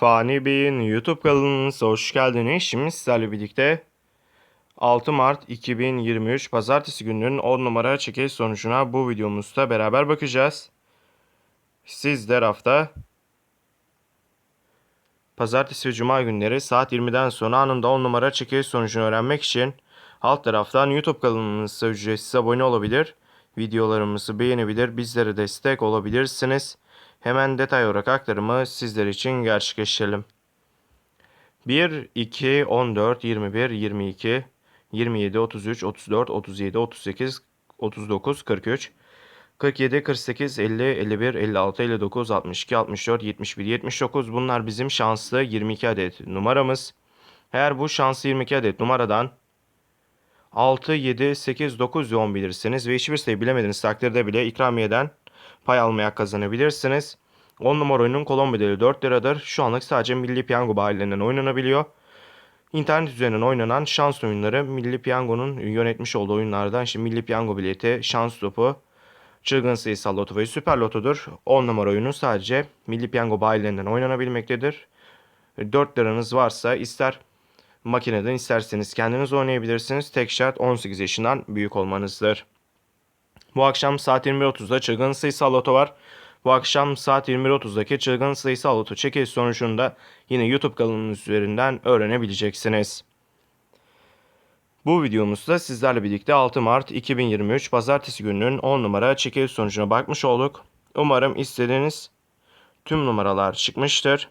Fani Bey'in YouTube kanalınıza hoş geldiniz. Şimdi sizlerle birlikte 6 Mart 2023 Pazartesi gününün 10 numara çekiliş sonucuna bu videomuzda beraber bakacağız. Sizler hafta Pazartesi ve Cuma günleri saat 20'den sonra anında 10 numara çekiliş sonucunu öğrenmek için alt taraftan YouTube kanalımıza ücretsiz abone olabilir, videolarımızı beğenebilir, bizlere destek olabilirsiniz. Hemen detay olarak aktarımı sizler için gerçekleştirelim. 1, 2, 14, 21, 22, 27, 33, 34, 37, 38, 39, 43, 47, 48, 50, 51, 56, 59, 62, 64, 71, 79 bunlar bizim şanslı 22 adet numaramız. Eğer bu şanslı 22 adet numaradan 6, 7, 8, 9 ve 10 bilirsiniz ve hiçbir sayı bilemediğiniz takdirde bile ikramiyeden pay almaya kazanabilirsiniz. 10 numara oyunun kolon bedeli 4 liradır. Şu anlık sadece Milli Piyango bayilerinden oynanabiliyor. İnternet üzerinden oynanan şans oyunları Milli Piyango'nun yönetmiş olduğu oyunlardan işte Milli Piyango bileti, şans topu, çılgın sayısal loto ve süper lotodur. 10 numara oyunu sadece Milli Piyango bayilerinden oynanabilmektedir. 4 liranız varsa ister makineden isterseniz kendiniz oynayabilirsiniz. Tek şart 18 yaşından büyük olmanızdır. Bu akşam saat 21.30'da çılgın sayısal loto var. Bu akşam saat 21.30'daki çılgın sayısal loto çekiliş sonucunda yine YouTube kanalımız üzerinden öğrenebileceksiniz. Bu videomuzda sizlerle birlikte 6 Mart 2023 Pazartesi gününün 10 numara çekiliş sonucuna bakmış olduk. Umarım istediğiniz tüm numaralar çıkmıştır.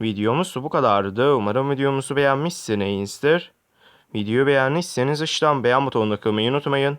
Videomuz bu kadardı. Umarım videomuzu beğenmişsinizdir. Videoyu beğendiyseniz aşağıdan beğen butonuna kılmayı unutmayın.